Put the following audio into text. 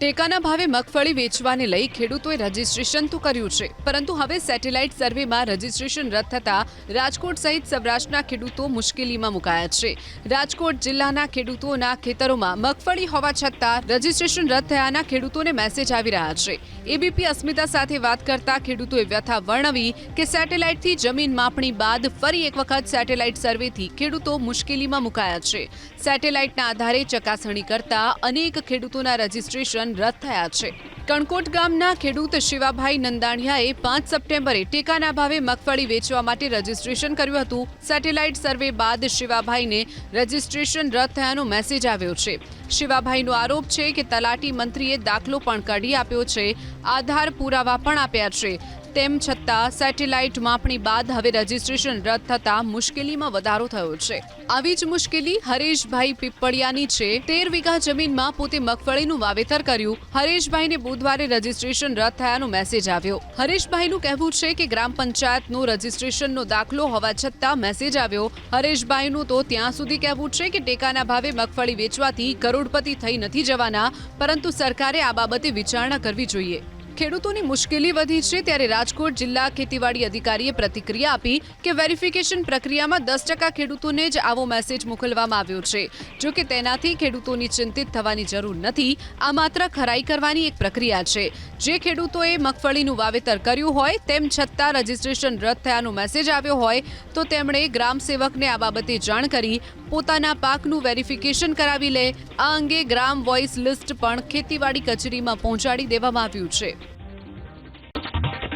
ટેકાના ભાવે મગફળી વેચવાને લઈ ખેડૂતોએ રજીસ્ટ્રેશન તો કર્યું છે, પરંતુ હવે સેટેલાઇટ સર્વેમાં રજીસ્ટ્રેશન રદ થતાં રાજકોટ સહિત સૌરાષ્ટ્રના ખેડૂતો મુશ્કેલીમાં મુકાયા છે. રાજકોટ જિલ્લાના ખેડૂતોના ખેતરોમાં મગફળી હોવા છતાં રજીસ્ટ્રેશન રદ થયાના ખેડૂતોને મેસેજ આવી રહ્યા છે. એબીપી અસ્મિતા સાથે વાત કરતા ખેડૂતોએ વ્યથા વર્ણવી કે સેટેલાઇટથી જમીન માપણી બાદ ફરી એક વખત સેટેલાઇટ સર્વેથી ખેડૂતો મુશ્કેલીમાં મુકાયા છે. સેટેલાઇટના આધારે ચકાસણી કરતા અનેક ખેડૂતોના રજીસ્ટ્રેશન રદ થયા છે. કણકોટ ગામના ખેડૂત શિવાભાઈ નંદાણીયાએ પાંચ સપ્ટેમ્બરે ટેકાના ભાવે મગફળી વેચવા માટે રજીસ્ટ્રેશન કર્યું હતું. સેટેલાઇટ સર્વે બાદ શિવાભાઈને રજીસ્ટ્રેશન રદ થયાનો મેસેજ આવ્યો છે. શિવાભાઈનો આરોપ છે કે તલાટી મંત્રીએ દાખલો પણ કાઢી આપ્યો છે. આધાર પુરાવા પણ આપ્યા છે. તેમ છતાં સેટેલાઇટ માપણી બાદ હવે રજીસ્ટ્રેશન રદ થતાં મુશ્કેલીમાં વધારો થયો છે. આવી જ મુશ્કેલી હરેશભાઈ પીપળિયાની છે. તેર વીઘા જમીનમાં પોતે મગફળીનું વાવેતર કર્યું. હરેશભાઈને બુધવારે રજીસ્ટ્રેશન રદ થયાનો મેસેજ આવ્યો. હરેશભાઈનું કહેવું છે કે ગ્રામ પંચાયતનો રજીસ્ટ્રેશનનો દાખલો હોવા છતાં મેસેજ આવ્યો. હરેશભાઈનું તો ત્યાં સુધી કહેવું છે કે ટેકાના ભાવે મગફળી વેચવાથી કરોડપતિ થઈ નથી જવાના, પરંતુ સરકારે આ બાબતે વિચારણા કરવી જોઈએ. ખેડૂતોની મુશ્કેલી વધી છે ત્યારે રાજકોટ જિલ્લા ખેતીવાડી અધિકારીએ પ્રતિક્રિયા આપી કે વેરિફિકેશન પ્રક્રિયામાં દસ ટકા ખેડૂતોને જ આવો મેસેજ મોકલવામાં આવ્યો છે. જો કે તેનાથી ખેડૂતોની ચિંતિત થવાની જરૂર નથી, આ માત્ર ખરાઈ કરવાની એક પ્રક્રિયા છે. જે ખેડૂતોએ મગફળીનું વાવેતર કર્યું હોય, તેમ છતાં રજીસ્ટ્રેશન રદ થયાનો મેસેજ આવ્યો હોય, તો તેમણે ગ્રામ સેવકને આ બાબતે જાણ કરી, પોતાના પાકનું વેરિફિકેશન કરાવી લે. આ અંગે ગ્રામ વોઇસ લિસ્ટ પણ ખેતીવાડી કચેરીમાં પહોંચાડી દેવામાં આવ્યું છે.